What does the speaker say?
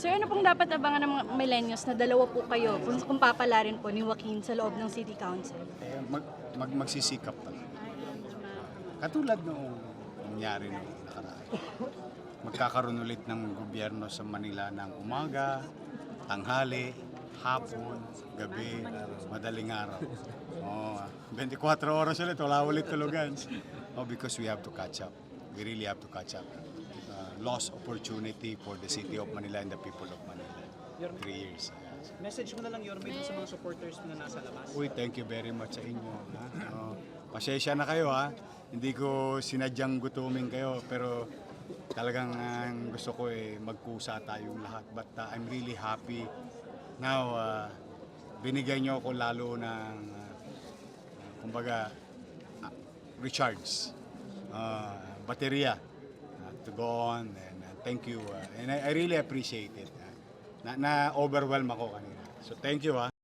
Sir, ano pong dapat abangan ng millennials na dalawa po kayo kung, kung papalarin po ni Joaquin sa loob ng City Council? Eh, mag, mag, magsisikap talaga. Katulad noong nangyari noong nakaraan. Magkakaroon ulit ng gobyerno sa Manila ng umaga, tanghali, hapon, gabi, madaling araw. Oh, 24 oras ulit, wala ulit tulugan. Oh, because we have to catch up. We really have to catch up. Uh, lost opportunity for the city of Manila and the people of Manila. Three years. Yes. Message mo na lang, Yorme, sa mga supporters mo na nasa labas. Uy, thank you very much sa inyo. Ha? Oh, pasensya na kayo ha. Hindi ko sinadyang gutumin kayo pero talagang ang gusto ko eh magkusa tayong lahat. But uh, I'm really happy now uh, binigyan niyo ako lalo ng uh, kumbaga uh, recharge uh, baterya uh, to go on and uh, thank you uh, and I, I really appreciate it. uh, na, na overwhelm ako kanina. So thank you ha.